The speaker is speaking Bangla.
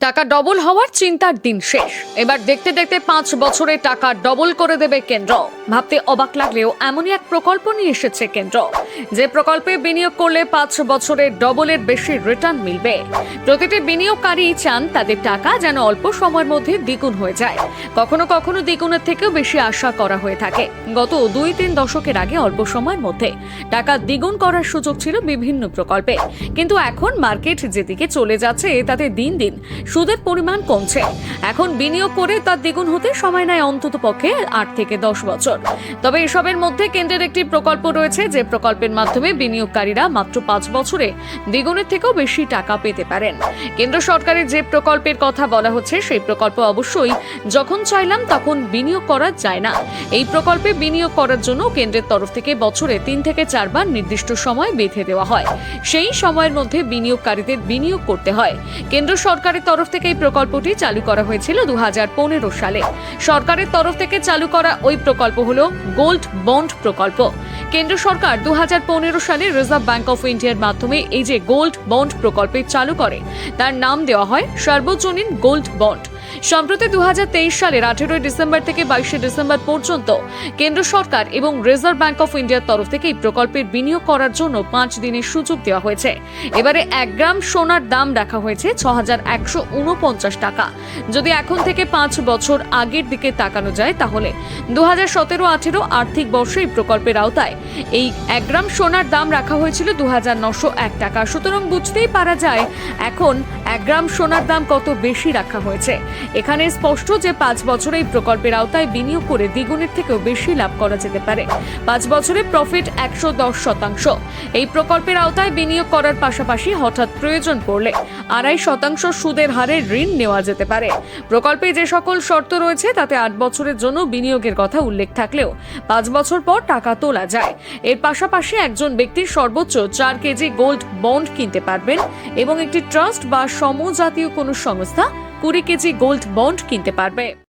টাকা ডবল হওয়ার চিন্তার দিন শেষ। এবার দেখতে দেখতে পাঁচ বছরে টাকা ডবল করে দেবে কেন্দ্র। ভাবতে অবাক লাগলেও এমনই এক প্রকল্প নিয়ে এসেছে কেন্দ্র। যে প্রকল্পে বিনিয়োগ করলে পাঁচ বছরে ডবলের বেশি রিটার্ন মিলবে। প্রতিটি বিনিয়োগকারী চান তাদের টাকা যেন অল্প সময়ের মধ্যে দ্বিগুণ হয়ে যায়। কখনো কখনো দ্বিগুণের থেকেও বেশি আশা করা হয়ে থাকে। গত দুই তিন দশকের আগে অল্প সময়ের মধ্যে টাকা দ্বিগুণ করার সুযোগ ছিল বিভিন্ন প্রকল্পে। কিন্তু এখন মার্কেট যেদিকে চলে যাচ্ছে, তাতে দিন দিন সুদের পরিমাণ কমছে। এখন বিনিয়োগ করে তার দ্বিগুণ হতে সময় নেয় অন্তত পক্ষে আট থেকে দশ বছর। তবে এসবের মধ্যে কেন্দ্রের একটি প্রকল্প রয়েছে যে প্রকল্পের মাধ্যমে বিনিয়োগকারীরা মাত্র পাঁচ বছরে দ্বিগুণের থেকেও বেশি টাকা পেতে পারেন। কেন্দ্র সরকারের যে প্রকল্পের কথা বলা হচ্ছে, সেই প্রকল্প অবশ্যই যখন চাইলাম তখন বিনিয়োগ করা যায় না। এই প্রকল্পে বিনিয়োগ করার জন্য কেন্দ্রের তরফ থেকে বছরে তিন থেকে চারবার নির্দিষ্ট সময় বেঁধে দেওয়া হয়। সেই সময়ের মধ্যে বিনিয়োগকারীদের বিনিয়োগ করতে হয়। কেন্দ্র সরকারের তরফ থেকে এই প্রকল্পটি চালু করা হয়েছিল দু হাজার পনেরো সালে। সরকারের তরফ থেকে চালু করা ওই প্রকল্প হলো গোল্ড বন্ড প্রকল্প। কেন্দ্র সরকার দু হাজার পনেরো সালে রিজার্ভ ব্যাংক অফ ইন্ডিয়ার মাধ্যমে এই যে গোল্ড বন্ড প্রকল্পে চালু করে, তার নাম দেওয়া হয় সর্বজনীন গোল্ড বন্ড। সম্প্রতি দু হাজার তেইশ সালের আঠেরোই ডিসেম্বর থেকে বাইশে ডিসেম্বর পর্যন্ত কেন্দ্র সরকার এবং রিজার্ভ ব্যাংক অফ ইন্ডিয়ার তরফ থেকে এই প্রকল্পের বিনিয়োগ করার জন্য পাঁচ দিনের সুযোগ দেওয়া হয়েছে। এবারে এক গ্রাম সোনার দাম রাখা হয়েছে ছ টাকা। যদি এখন থেকে পাঁচ বছর আগের দিকে তাকানো যায়, তাহলে দু হাজার সতেরো আঠেরো আর্থিক বর্ষে এই প্রকল্পের আওতায় এই এক গ্রাম সোনার দাম রাখা হয়েছিল দু হাজার নশো এক টাকা। সুতরাং বুঝতেই পারা যায়, এখন এক গ্রাম সোনার দাম কত বেশি রাখা হয়েছে। এখানে স্পষ্ট যে পাঁচ বছরে এই প্রকল্পের আওতায় বিনিয়োগ করে দ্বিগুণের থেকেও বেশি লাভ করা যেতে পারে। পাঁচ বছরে প্রফিট একশো দশ শতাংশ। এই প্রকল্পের আওতায় বিনিয়োগ করার পাশাপাশি হঠাৎ প্রয়োজন পড়লে আড়াই শতাংশ সুদের হারে ঋণ নেওয়া যেতে পারে। প্রকল্পে যে সকল শর্ত রয়েছে, তাতে আট বছরের জন্য বিনিয়োগের কথা উল্লেখ থাকলেও পাঁচ বছর পর টাকা তোলা যায়। এর পাশাপাশি একজন ব্যক্তির সর্বোচ্চ চার কেজি গোল্ড বন্ড কিনতে পারবেন এবং একটি ট্রাস্ট বা সমজাতীয় কোনো সংস্থা কুড়ি কেজি গোল্ড বন্ড কিনতে পারবে।